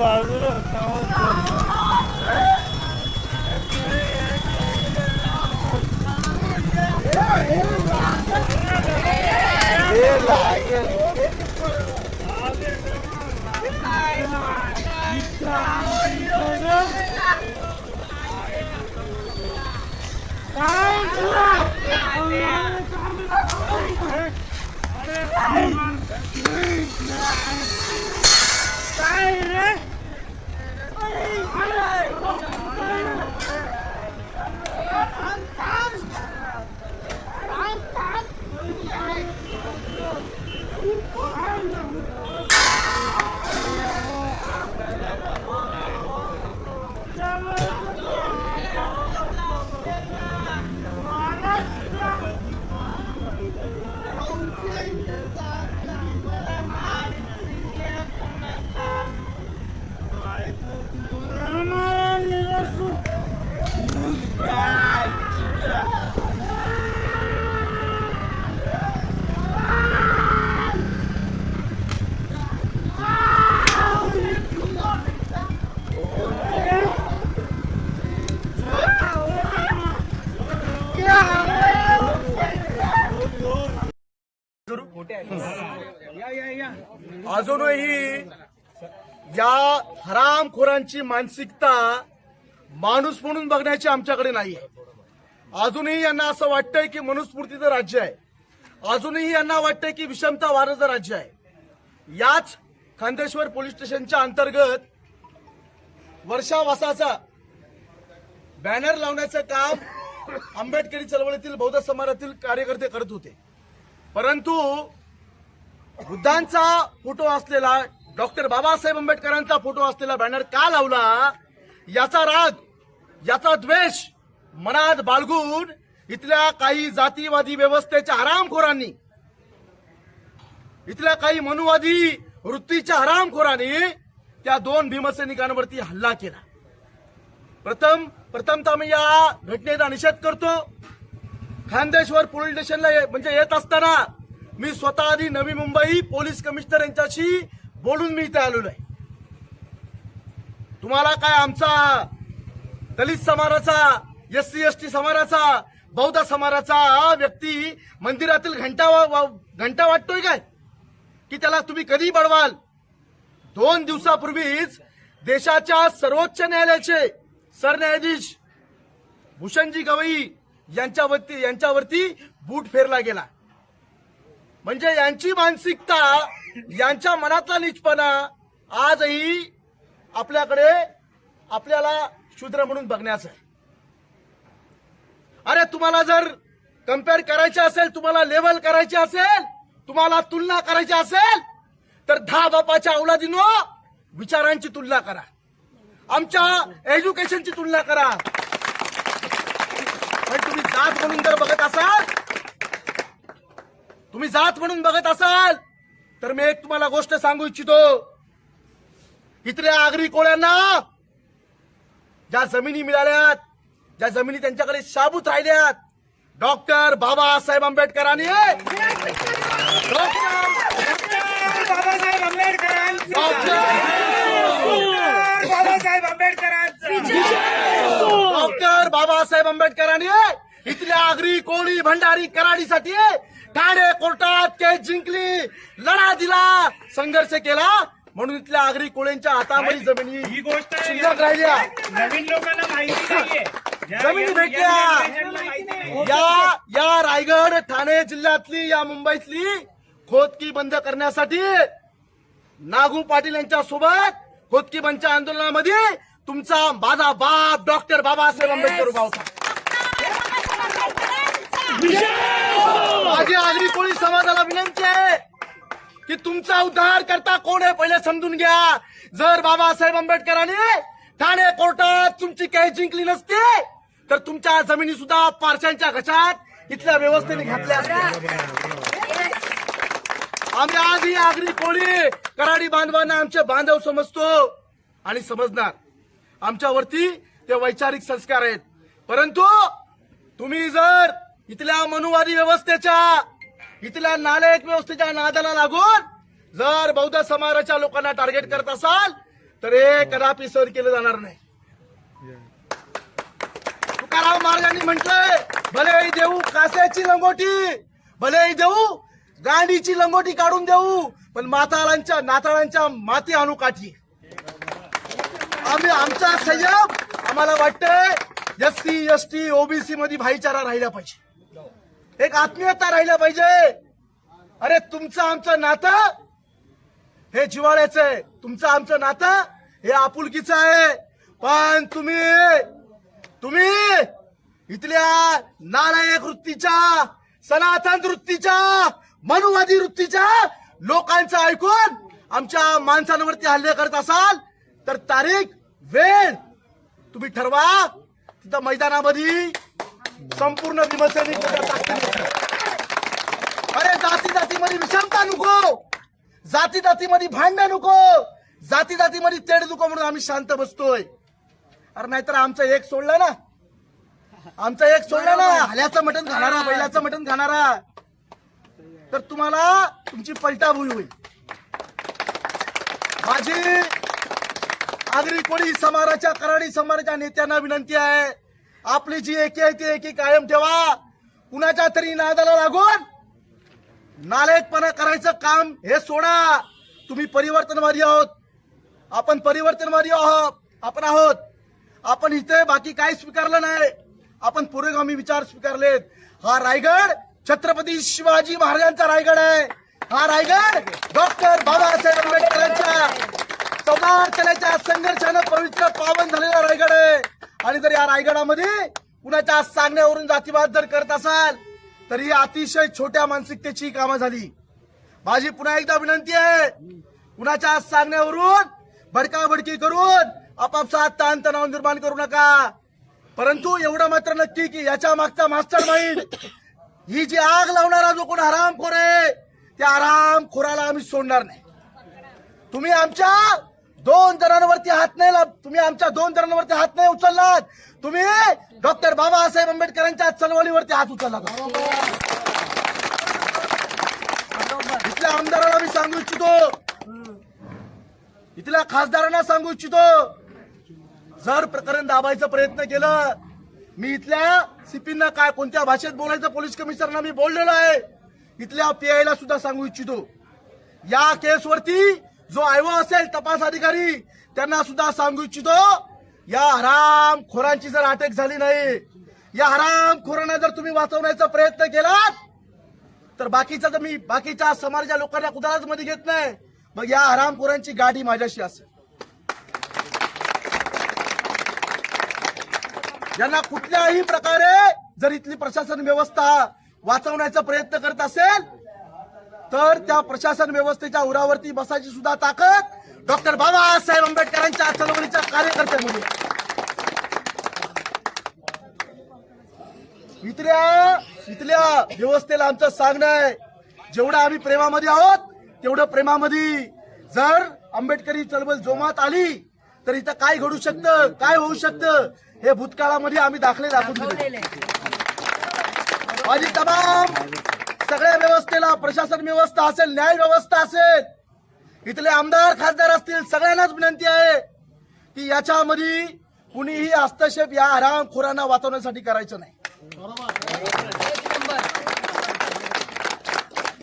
bagulho tá Hey! はい。अजूनही या हरामखोरांची मानसिकता माणूस म्हणून बघण्याची आमच्याकडे नाही अजूनही यांना असं वाटतंय की मनुस्मृतीचं राज्य आहे. अजूनही यांना वाटतंय की विषमता वारचं राज्य आहे. याच खांदेश्वर पोलीस स्टेशनच्या अंतर्गत वर्षावासाचा बॅनर लावण्याचं काम आंबेडकरी चळवळीतील बौद्ध समाजातील कार्यकर्ते करत होते. परंतु बुद्धांचा फोटो असलेला डॉक्टर बाबासाहेब आंबेडकरांचा फोटो असलेला बॅनर का लावला? याचा राग याचा द्वेष मनात बाळगून इथल्या काही जातीवादी व्यवस्थेच्या हरामखोरांनी इथल्या काही मनुवादी वृत्तीच्या हरामखोरांनी त्या दोन भीमसैनिकांवरती हल्ला केला. प्रथम प्रथमतः मी या घटनेचा निषेध करतो. खानदेशवर पोलीस स्टेशनला ये- म्हणजे येत असताना मी स्वतः आधी नवी मुंबई पोलीस कमिशनर यांच्याशी बोलून मी इथे आलेलो आहे. तुम्हाला काय आमचा दलित समाजाचा एस सी एस टी समाजाचा बौद्ध समाजाचा हा व्यक्ती मंदिरातील घंटा वा- वा- घंटा वाटतोय काय? की त्याला तुम्ही कधी बडवाल? दोन दिवसापूर्वीच देशाच्या सर्वोच्च न्यायालयाचे सरन्यायाधीश भूषणजी गवई यांच्यावरती यांच्यावरती बूट फेरला गेला. म्हणजे यांची मानसिकता यांच्या मनातला निचपणा आजही आपल्याकडे आपल्याला शूद्र म्हणून बघण्याचं आहे. अरे तुम्हाला जर कंपेअर करायचे असेल तुम्हाला लेवल करायचे असेल तुम्हाला तुलना करायची असेल तर दहा बापाच्या औलादीनो विचारांची तुलना करा. आमच्या एज्युकेशनची तुलना करा. पण तुम्ही जात म्हणून जर बघत असाल तुम्ही जात म्हणून बघत असाल तर मी एक तुम्हाला गोष्ट सांगू इच्छितो. इथल्या आगरी कोळ्यांना ज्या जमिनी मिळाल्यात ज्या जमिनी त्यांच्याकडे शाबूत राहिल्यात डॉक्टर बाबासाहेब आंबेडकरांनी डॉक्टर बाबासाहेब डॉक्टर बाबासाहेब आंबेडकरांनी इथल्या आगरी कोळी भंडारी कराडीसाठी ठाणे कोर्टात केस जिंकली लढा दिला संघर्ष केला. म्हणून इथल्या आगरी कोळ्यांच्या हातामध्ये जमिनी ही गोष्ट शिल्लक राहिल्या नवीन लोकांना माहिती नाहीये. जमिनी या- भेटल्या. या जनरेशनला माहिती नाही. या या रायगड ठाणे जिल्ह्यातली या मुंबईतली खोदकी बंद करण्यासाठी नागू पाटील यांच्या सोबत खोदकी बंदच्या आंदोलनामध्ये तुमचा माझा बाप डॉक्टर बाबासाहेब आंबेडकर उभा होता. माझी आगरी कोळी समाजाला विनंती आहे की तुमचा उद्धार करता कोण आहे पहिले समजून घ्या. जर बाबासाहेब आंबेडकरांनी ठाणे कोर्टात तुमची काही जिंकली नसती तर तुमच्या जमिनी सुद्धा पारशांच्या घशात इथल्या व्यवस्थेने घातल्या आम्ही आम्ही आजही आगरी कोळी कराडी बांधवांना आमचे बांधव समजतो आणि समजणार. आमच्यावरती ते वैचारिक संस्कार आहेत. परंतु तुम्ही जर इथल्या मनुवादी व्यवस्थेच्या इथल्या नालायक व्यवस्थेच्या नादाला लागून जर बौद्ध समाजाच्या लोकांना टार्गेट करत असाल तर हे कदापि सहन केलं जाणार नाही. तुकाराम महाराजांनी म्हटलंय भले देऊ कास्याची लंगोटी भले देऊ गांडीची लंगोटी काढून देऊ पण माताळांच्या नाताळांच्या माती आणू काठी. आम्ही आमचा संयम आम्हाला वाटतंय S C S T OBC मध्ये भाईचारा राहिला पाहिजे. एक आत्मीयता राहिला पाहिजे. अरे तुमचं आमचं नातं हे जिवाळ्याचं आहे. तुमचं आमचं नातं हे आपुलकीचं आहे. पण तुम्ही तुम्ही इथल्या नालायक वृत्तीच्या सनातन वृत्तीच्या मनुवादी वृत्तीच्या लोकांचं ऐकून आमच्या माणसांवरती हल्ले करत असाल तर तारीख वेळ तुम्ही ठरवा. तिथं मैदानामध्ये संपूर्ण विमर्शनिक अरे जाती जातीमध्ये विषमता नको. जाती जातीमध्ये भांडण नको. जाती जातीमध्ये तेढ नको म्हणून आम्ही शांत बसतोय. अरे नाहीतर आमचं एक सोडलं ना. आमचं एक सोडलं ना. हल्याचं मटण खाणारा बैलाचं मटण खाणारा. तर तुम्हाला तुमची पलटाभुई होईल. माझी आगरी कोळी समाजाच्या कराडी समाजाच्या नेत्यांना विनंती आहे. आपली जी एकी आहे ती एकी कायम ठेवा. कुणाच्या तरी नादाला लागून नालेकपणा करायचं काम हे सोडा. तुम्ही परिवर्तनवादी आहोत. आपण परिवर्तनवादी आहोत. आपण आहोत. आपण इथे बाकी काही स्वीकारलं नाही. आपण पुरोगामी विचार स्वीकारलेत. हा रायगड छत्रपती शिवाजी महाराजांचा रायगड आहे. हा रायगड डॉक्टर बाबासाहेब आंबेडकरांच्या समार्थनाच्या संघर्षानं पवित्र पावन झालेला रायगड आहे. आणि जर या रायगडामध्ये कुणाच्या सांगण्यावरून जातीवाद जर करत असाल तर ही अतिशय छोट्या मानसिकतेची कामं झाली. माझी पुन्हा एकदा विनंती आहे कुणाच्या सांगण्यावरून भडकाभडकी करून आपापसात ताणतणाव निर्माण करू नका. परंतु एवढं मात्र नक्की की याच्या मागचा मास्टर माइंड ही जी आग लावणारा जो कोण हरामखोर आहे त्या हरामखोराला आम्ही सोडणार नाही. तुम्ही आमच्या दोन जणांवरती हात नाही ला- तुम्ही आमच्या दोन जणांवरती हात नाही उचललात. तुम्ही डॉक्टर बाबासाहेब आंबेडकरांच्या चळवळीवरती हात उचलला इथल्या आमदाराला मी सांगू इच्छितो. इथल्या खासदारांना सांगू इच्छितो. जर प्रकरण दाबायचा प्रयत्न केलं मी इथल्या सीपींना काय कोणत्या भाषेत बोलायचं पोलीस कमिशनरना मी बोललेलो आहे. इथल्या पीआयला सुद्धा सांगू इच्छितो. या केसवरती जो आयओ असेल तपास अधिकारी त्यांना सुद्धा सांगू इच्छितो या हराम खोरांची जर अटक झाली नाही या हराम खोरांना जर तुम्ही वाचवण्याचा प्रयत्न केलात तर बाकीचा तर मी बाकीच्या समाजाच्या लोकांना कुदालाच मध्ये घेत नाही. मग या हरामखोरांची गाडी माझ्याशी असेल. यांना कुठल्याही प्रकारे जर इथली प्रशासन व्यवस्था वाचवण्याचा प्रयत्न करत असेल तर त्या प्रशासन व्यवस्थेच्या उरावरती बसायची सुद्धा ताकद डॉक्टर बाबासाहेब आंबेडकरांच्या चळवळीच्या कार्यकर्त्यांमध्ये. इथल्या इथल्या व्यवस्थेला आमचं सांगणं आहे. जेवढं आम्ही प्रेमामध्ये आहोत तेवढं प्रेमामध्ये जर आंबेडकरी चळवळ जोमात आली तर इथं काय घडू शकतं काय होऊ शकतं हे भूतकाळामध्ये आम्ही दाखले दाखवून दिले. माझी तमाम सगळ्या व्यवस्थेला प्रशासन व्यवस्था असेल न्याय व्यवस्था असेल. इथले आमदार खासदार असतील सगळ्यांनाच विनंती आहे की याच्यामध्ये कुणीही हस्तक्षेप या हरामखोरांना वाचवण्यासाठी करायचं नाही.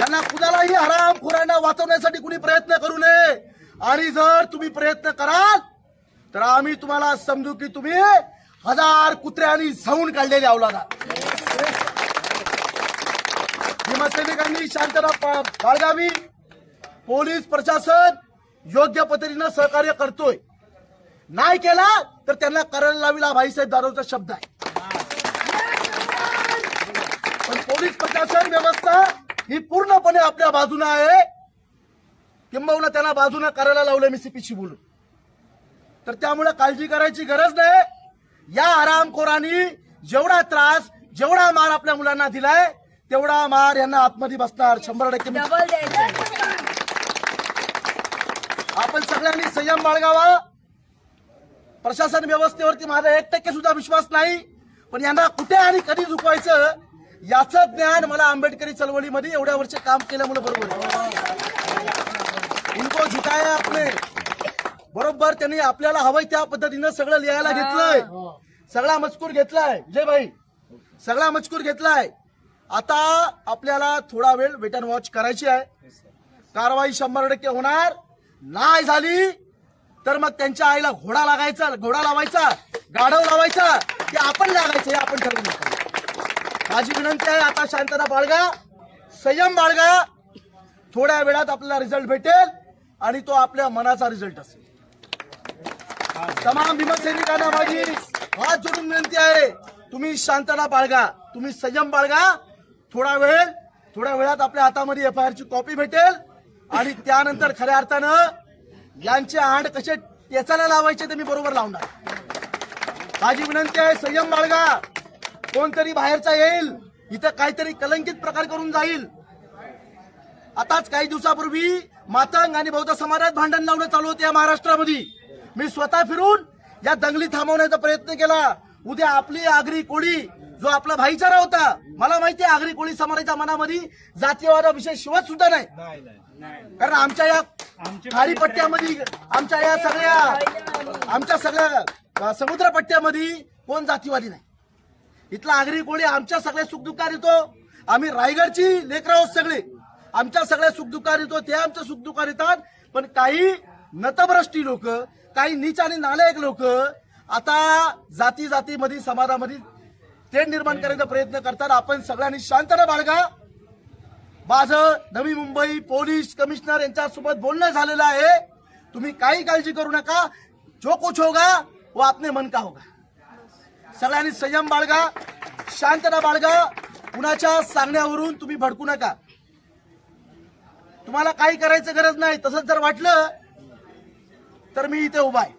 यांना कुणालाही हरामखोरांना वाचवण्यासाठी कुणी प्रयत्न करू नये. आणि जर तुम्ही प्रयत्न कराल तर आम्ही तुम्हाला समजू की तुम्ही हजार कुत्र्यांनी जाऊन काढलेले अवलादा. भीमसैनिकांनी शांतता बाळगावी. पोलीस प्रशासन योग्य पद्धतीनं सहकार्य करतोय. नाही केला तर त्यांना करायला लाविला भाईसाहेब दारोचा शब्द आहे. पण पोलीस प्रशासन व्यवस्था ही पूर्णपणे आपल्या बाजूने आहे. किंबहुना त्यांना बाजूने करायला लावलं मी सीपीशी बोलून. तर त्यामुळे काळजी करायची गरज नाही. या आरामखोरांनी जेवढा त्रास जेवढा मार आपल्या मुलांना दिलाय तेवढा मार यांना आतमध्ये बसणार शंभर टक्के आपण सगळ्यांनी संयम बाळगावा. प्रशासन व्यवस्थेवरती माझा एक टक्के सुद्धा विश्वास नाही. पण यांना कुठे आणि कधी झुकवायचं याचं ज्ञान मला आंबेडकरी चळवळीमध्ये एवढ्या वर्ष काम केल्यामुळे बरोबर. इनको झुकाया आपने बरोबर त्यांनी आपल्याला हवंय त्या पद्धतीनं सगळं लिहायला घेतलंय. सगळा मजकूर घेतलाय. जय भाई सगळा मजकूर घेतलाय. आता आपल्याला थोडा वेळ वेट अँड वॉच करायची आहे. कारवाई शंभर टक्के होणार नाही झाली तर मग त्यांच्या आईला घोडा लागायचा घोडा लावायचा गाढव लावायचा की आपण लागायचं हे आपण ठरवून माझी विनंती आहे आता शांतता बाळगा संयम बाळगा थोड्या वेळात आपल्याला रिझल्ट भेटेल आणि तो आपल्या मनाचा रिझल्ट असेल. तमाम भीमसैनिकांना माझी हात जोडून विनंती आहे तुम्ही शांतता बाळगा तुम्ही संयम बाळगा थोडा वेळ थोड्या वेळात आपल्या हातामध्ये एफ आय आर ची कॉपी भेटेल. आणि त्यानंतर खऱ्या अर्थानं यांचे आंड कसे टेचायला लावायचे ते मी बरोबर लावणार. माझी विनंती आहे संयम बाळगा. कोणतरी बाहेरचा येईल इथं काहीतरी कलंकित प्रकार करून जाईल. आताच काही दिवसापूर्वी मातंग आणि बौद्ध समाजात भांडण लावणं चालू होते या महाराष्ट्रामध्ये. मी स्वतः फिरून या दंगली थांबवण्याचा प्रयत्न केला. उद्या आपली आगरी कोळी जो आपला भाईचारा होता मला माहिती आहे आगरी कोळी समाजाच्या मनामध्ये जातीयवादाविषयी शिवत सुद्धा नाही. नाही नाही. कारण आमच्या या आमचे खाडी पट्ट्यामध्ये आमच्या या सगळ्या आमच्या सगळ्या अ, समुद्र पट्ट्यामध्ये कोण जातीवादी नाही. इथला आगरी कोळी आमच्या सगळ्या सुखदुःखात येतो. आम्ही रायगडची लेकर आहोत सगळे. आमच्या सगळ्या सुखदुःखात येतो ते आमच्या सुखदुःखात येतात. पण काही नतभ्रष्टी लोक काही नीच आणि नालायक लोक आता जाती जातीमध्ये समाजामध्ये ते निर्माण करण्याचा प्रयत्न करतात. आपण सगळ्यांनी शांतता बाळगा. माझं नवी मुंबई पोलीस कमिशनर यांच्यासोबत बोलणं झालेलं आहे. तुम्ही काही काळजी करू नका. जो कुछ होगा वो आपने मन का होगा. सगळ्यांनी संयम बाळगा शांतता बाळगा. कुणाच्या सांगण्यावरून तुम्ही भडकू नका. तुम्हाला काही करायचं गरज नाही. तसंच जर वाटलं तर मी इथे उभा आहे.